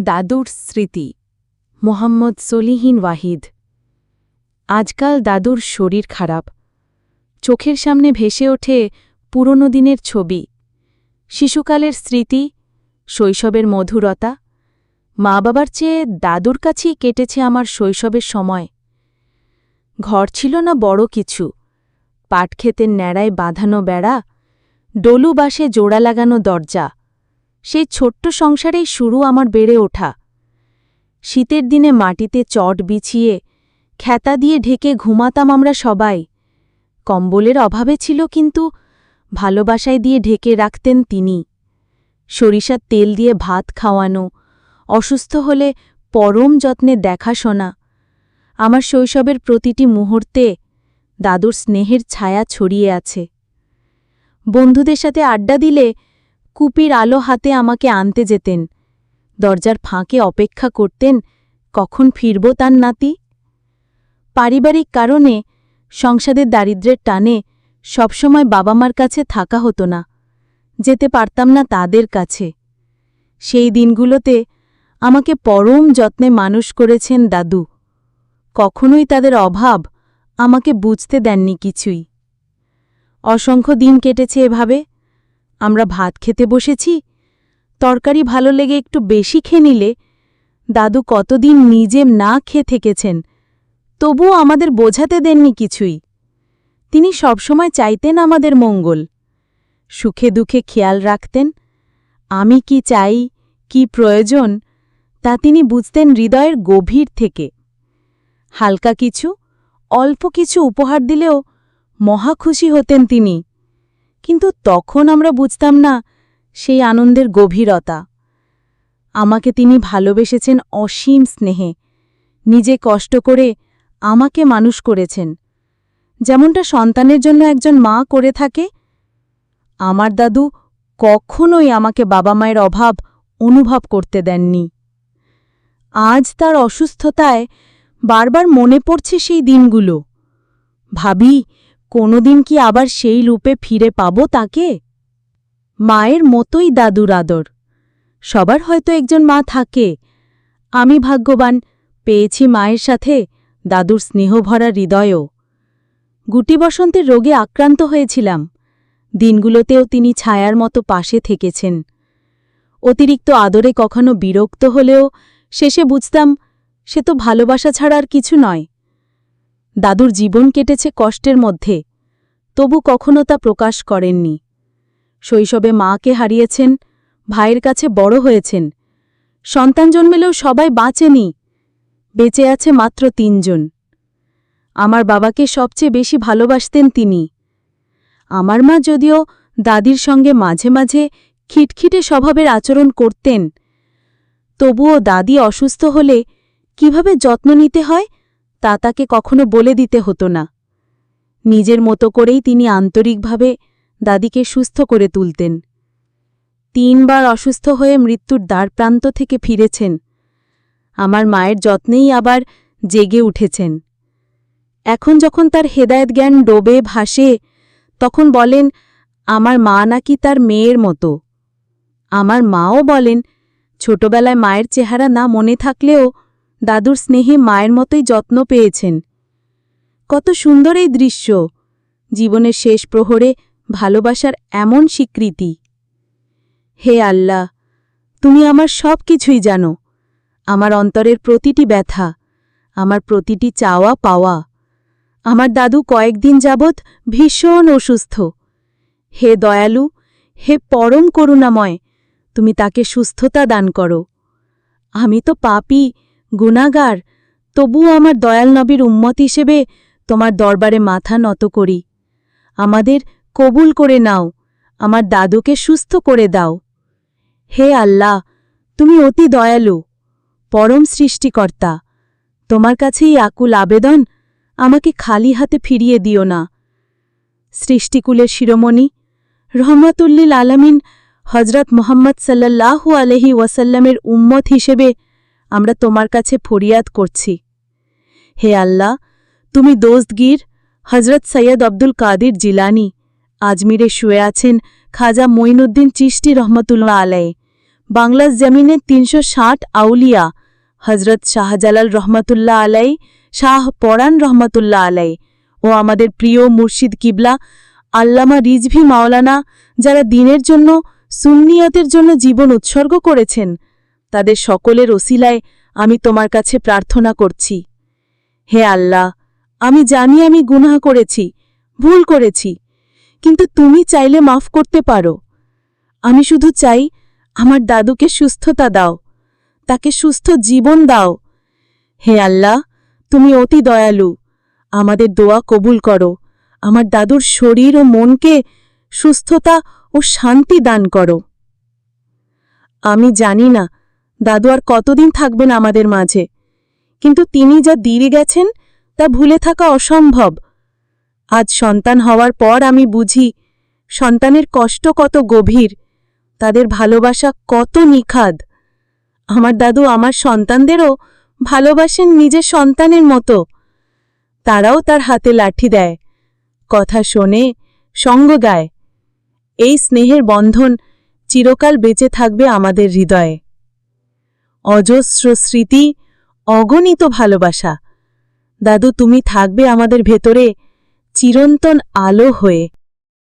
দাদুর স্মৃতি। মোহাম্মদ সলিহীন ওয়াহিদ। আজকাল দাদুর শরীর খারাপ। চোখের সামনে ভেসে ওঠে পুরনো দিনের ছবি। শিশুকালের স্মৃতি, শৈশবের মধুরতা। মা বাবার চেয়ে দাদুর কাছেই কেটেছে আমার শৈশবের সময়। ঘর ছিল না বড় কিছু। পাটক্ষেতের ন্যাড়ায় বাঁধানো বেড়া, ডলু বাসে জোড়া লাগানো দরজা। সেই ছোট্ট সংসারেই শুরু আমার বেড়ে ওঠা। শীতের দিনে মাটিতে চট বিছিয়ে খ্যাতা দিয়ে ঢেকে ঘুমাতাম আমরা সবাই। কম্বলের অভাবে ছিল কিন্তু ভালোবাসায় দিয়ে ঢেকে রাখতেন তিনি। সরিষার তেল দিয়ে ভাত খাওয়ানো, অসুস্থ হলে পরম যত্নে দেখাশোনা। আমার শৈশবের প্রতিটি মুহূর্তে দাদুর স্নেহের ছায়া ছড়িয়ে আছে। বন্ধুদের সাথে আড্ডা দিলে কুপির আলো হাতে আমাকে আনতে যেতেন। দরজার ফাঁকে অপেক্ষা করতেন, কখন ফিরব তার নাতি? পারিবারিক কারণে সংসাদের দারিদ্র্যের টানে সবসময় বাবা মার কাছে থাকা হতো না, যেতে পারতাম না তাদের কাছে। সেই দিনগুলোতে আমাকে পরম যত্নে মানুষ করেছেন দাদু। কখনোই তাদের অভাব আমাকে বুঝতে দেননি কিছুই। অসংখ্য দিন কেটেছে এভাবে। আমরা ভাত খেতে বসেছি। তরকারি ভালো লেগে একটু বেশি খেয়ে নিলে দাদু কতদিন নিজে না খেয়ে থেকেছেন, তবুও আমাদের বোঝাতে দেননি কিছুই। তিনি সবসময় চাইতেন আমাদের মঙ্গল, সুখে দুঃখে খেয়াল রাখতেন, আমি কি চাই, কি প্রয়োজন, তা তিনি বুঝতেন হৃদয়ের গভীর থেকে। হালকা কিছু, অল্প কিছু উপহার দিলেও মহা খুশি হতেন তিনি। কিন্তু তখন আমরা বুঝতাম না সেই আনন্দের গভীরতা। আমাকে তিনি ভালোবেসেছেন অসীম স্নেহে। নিজে কষ্ট করে আমাকে মানুষ করেছেন। যেমনটা সন্তানের জন্য একজন মা করে থাকে, আমার দাদু কখনোই আমাকে বাবা মায়ের অভাব অনুভব করতে দেননি। আজ তার অসুস্থতায় বারবার মনে পড়ছে সেই দিনগুলো। ভাবি কোনোদিন কি আবার সেই রূপে ফিরে পাব তাকে? মায়ের মতোই দাদুর আদর। সবার হয়তো একজন মা থাকে। আমি ভাগ্যবান, পেয়েছি মায়ের সাথে দাদুর স্নেহভরা হৃদয়ও। গুটি বসন্তের রোগে আক্রান্ত হয়েছিলাম। দিনগুলোতেও তিনি ছায়ার মতো পাশে থেকেছেন। অতিরিক্ত আদরে কখনো বিরক্ত হলেও শেষে বুঝতাম, সে তো ভালোবাসা ছাড়া আর কিছু নয়। দাদুর জীবন কেটেছে কষ্টের মধ্যে, তবু কখনো তা প্রকাশ করেননি। শৈশবে মাকে হারিয়েছেন, ভাইয়ের কাছে বড় হয়েছেন, সন্তান জন্মেলেও সবাই বাঁচেনি, বেঁচে আছে মাত্র তিনজন। আমার বাবাকে সবচেয়ে বেশি ভালোবাসতেন তিনি। আমার মা যদিও দাদির সঙ্গে মাঝে মাঝে খিটখিটে স্বভাবের আচরণ করতেন, তবুও দাদি অসুস্থ হলে কীভাবে যত্ন নিতে হয় তা তাকে কখনো বলে দিতে হতো না। নিজের মতো করেই তিনি আন্তরিকভাবে দাদিকে সুস্থ করে তুলতেন। তিনবার অসুস্থ হয়ে মৃত্যুর দ্বারপ্রান্ত থেকে ফিরেছেন। আমার মায়ের যত্নেই আবার জেগে উঠেছেন। এখন যখন তার হেদায়েত জ্ঞান ডোবে, ভাসে, তখন বলেন, আমার মা নাকি তার মেয়ের মতো। আমার মাও বলেন, ছোটবেলায় মায়ের চেহারা না মনে থাকলেও দাদুর স্নেহে মায়ের মতোই যত্ন পেয়েছেন। কত সুন্দর এই দৃশ্য। জীবনের শেষ প্রহরে ভালোবাসার এমন স্বীকৃতি। হে আল্লাহ, তুমি আমার সব কিছুই জানো। আমার অন্তরের প্রতিটি ব্যথা, আমার প্রতিটি চাওয়া পাওয়া। আমার দাদু কয়েকদিন যাবৎ ভীষণ অসুস্থ। হে দয়ালু, হে পরম করুণাময়, তুমি তাকে সুস্থতা দান করো। আমি তো পাপি গুণাগার, তবুও আমার দয়াল নবীর উম্মত হিসেবে তোমার দরবারে মাথা নত করি। আমাদের কবুল করে নাও, আমার দাদুকে সুস্থ করে দাও। হে আল্লাহ, তুমি অতি দয়ালু, পরম সৃষ্টিকর্তা। তোমার কাছেই আকুল আবেদন, আমাকে খালি হাতে ফিরিয়ে দিও না। সৃষ্টিকুলের শিরোমণি, রহমতুল্লিল আলামিন হজরত মোহাম্মদ সাল্লাল্লাহু আলহি ওয়াসাল্লামের উম্মত হিসেবে আমরা তোমার কাছে ফরিয়াদ করছি। হে আল্লাহ, তুমি দোস্তগীর হজরত সৈয়দ আব্দুল কাদির জিলানি, আজমিরে শুয়ে আছেন খাজা মঈনুদ্দিন চিষ্টি রহমতুল্লাহ আলাই বাংলার জমিনে তিনশো ষাট আউলিয়া হজরত শাহজালাল রহমতুল্লাহ আলাই শাহ পরান রহমতুল্লাহ আলাই ও আমাদের প্রিয় মুর্শিদ কিবলা, আল্লামা রিজভি মাওলানা, যারা দিনের জন্য, সুন্নিয়তের জন্য জীবন উৎসর্গ করেছেন তাদের সকলের ওসিলায় আমি তোমার কাছে প্রার্থনা করছি। হে আল্লাহ, আমি জানি আমি গুনাহ করেছি, ভুল করেছি, কিন্তু তুমি চাইলে মাফ করতে পারো। আমি শুধু চাই আমার দাদুকে সুস্থতা দাও, তাকে সুস্থ জীবন দাও। হে আল্লাহ, তুমি অতি দয়ালু, আমাদের দোয়া কবুল করো, আমার দাদুর শরীর ও মনকে সুস্থতা ও শান্তি দান করো। আমি জানি না দাদু আর কতদিন থাকবেন আমাদের মাঝে? কিন্তু তিনি যা দিয়ে গেছেন, তা ভুলে থাকা অসম্ভব। আজ সন্তান হওয়ার পর আমি বুঝি, সন্তানের কষ্ট কত গভীর, তাদের ভালোবাসা কত নিখাদ। আমার দাদু আমার সন্তানদেরও ভালোবাসেন নিজের সন্তানের মতো। তারাও তার হাতে লাঠি দেয়, কথা শোনে, সঙ্গ গায়। এই স্নেহের বন্ধন চিরকাল বেঁচে থাকবে আমাদের হৃদয়ে। অজস্র স্মৃতি অগণিত ভালোবাসা। দাদু তুমি থাকবে আমাদের ভেতরে চিরন্তন আলো হয়ে।